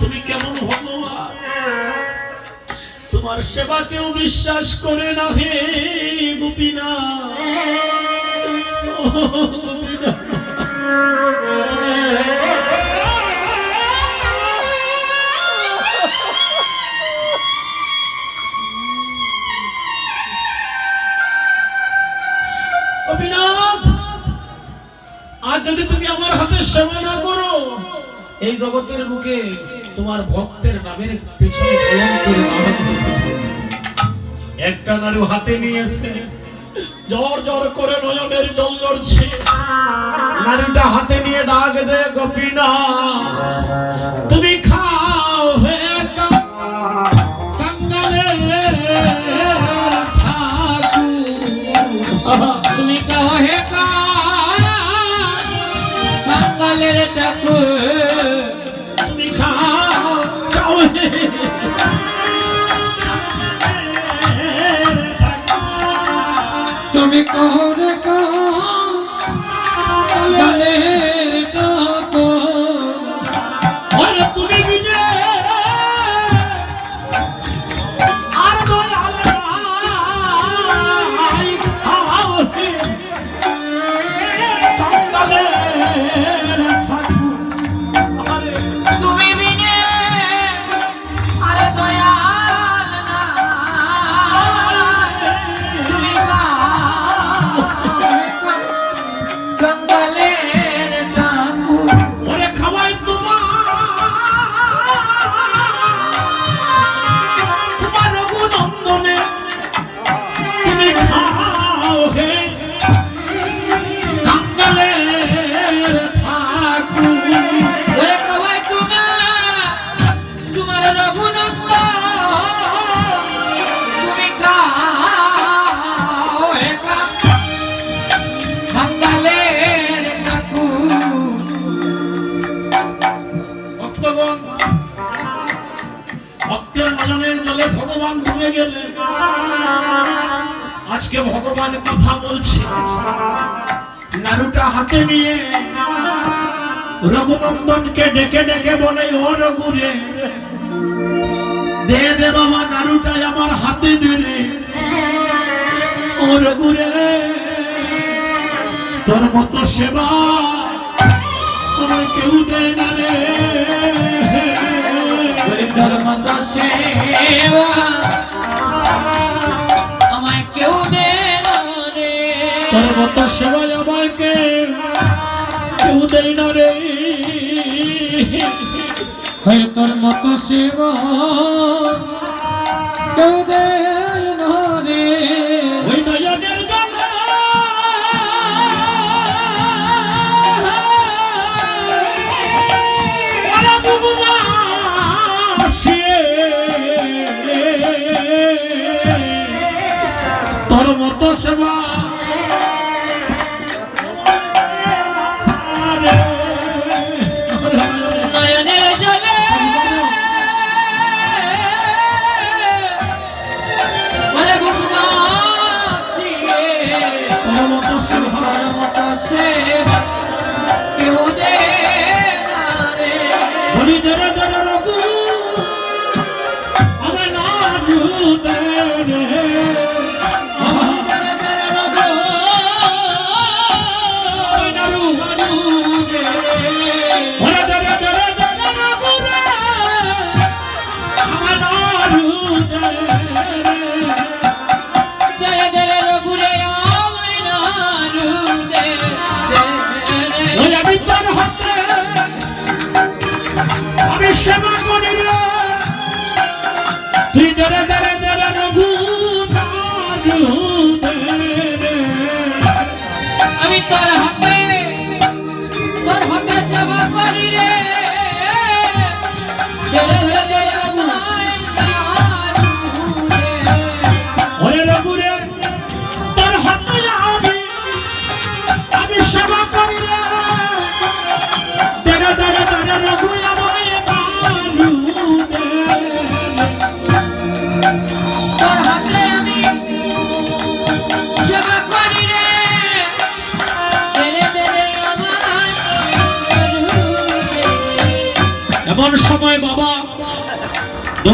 তুমি কেমন ভগবান? তোমার সেবা কেউ বিশ্বাস করে না হে গোপীনা সেবা না করো। এই জগতের বুকে তোমার ভক্তের নামের পেছনে কলঙ্কের দাগ একটা নাড়ু হাতে নিয়েছে। জ্বর জ্বর করে নয়নের জল ঝরছে। নারীটা হাতে নিয়ে ডাক দে গোপীনা ঠাকুর তুমি খাও খাও। আজকে ভগবান কথা বলছে। নাড়ুটা হাতে নিয়ে রঘুনন্দনকে ডেকে ডেকে বলে, ও রঘুরে, দে দে বাবা নাড়ুটা আমার হাতে দিলে। ও রঘুরে, তোর মতো সেবা তোমায় কেউ দেয় না রে। ধর্মত সেবা তোর সেবাই আমাকে কেউ দেয় না রে হয় তোর মতো সেবা কেউ দে না রে ওই মতো সেবা। না ধরে তুই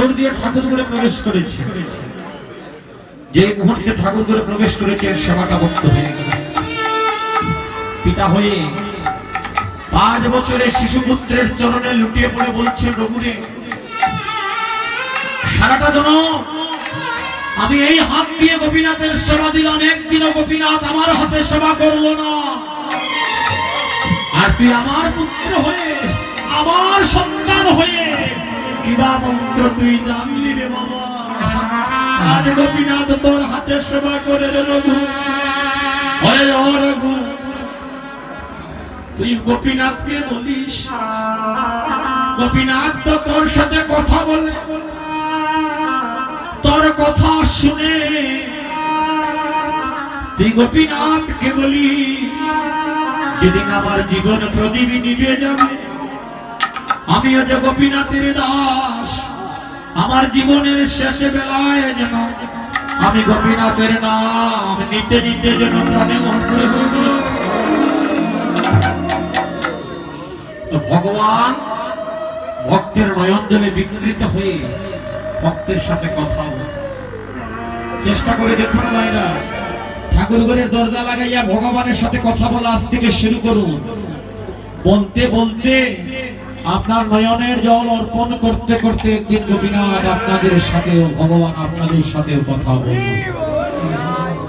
দৌড় দিয়ে ঠাকুর করে প্রবেশ করেছে। যে মুহূর্তে ঠাকুর করে প্রবেশ করেছে সেবাটা ভক্ত হয়ে গেল। পিতা হয়ে পাঁচ বছরের শিশু পুত্রের চরণে লুটিয়ে পড়ে বলছে রঘুরে সারাটা জন আমি এই হাত দিয়ে গোপীনাথের সেবা দিলাম। একদিনও গোপীনাথ আমার হাতে সেবা করল না। আর তুই আমার পুত্র হয়ে, আমার সন্তান হয়ে কিবা মন্ত্র তুই জানলি রে বাবা। আজ গোপীনাথ তোর হাতে সেবা করে রে রঘু। অরে রঘু, তুই গোপীনাথকে বলিস? গোপীনাথ তো তোর সাথে কথা বলে তোর কথা শুনে তুই গোপীনাথকে বলি যেদিন আমার জীবন প্রদীপ নিভে যাবে। আমিও যে গোপীনাথের দাস, আমার জীবনের শেষে বেলায় যেন আমি গোপীনাথের নাম নিতে নিতে যেন প্রাণে ভগবান ভক্তের নয়ন জলে বিকৃত হয়ে ভক্তের সাথে কথা বলে। চেষ্টা করে দেখুন ভাইরা ঠাকুর ঘরের দরজা লাগাইয়া ভগবানের সাথে কথা বলা আজ থেকে শুরু করুন। বলতে বলতে আপনার নয়নের জল অর্পণ করতে করতে একদিন গোপীনাথ আপনাদের সাথে ভগবান আপনাদের সাথে কথা বলবেন।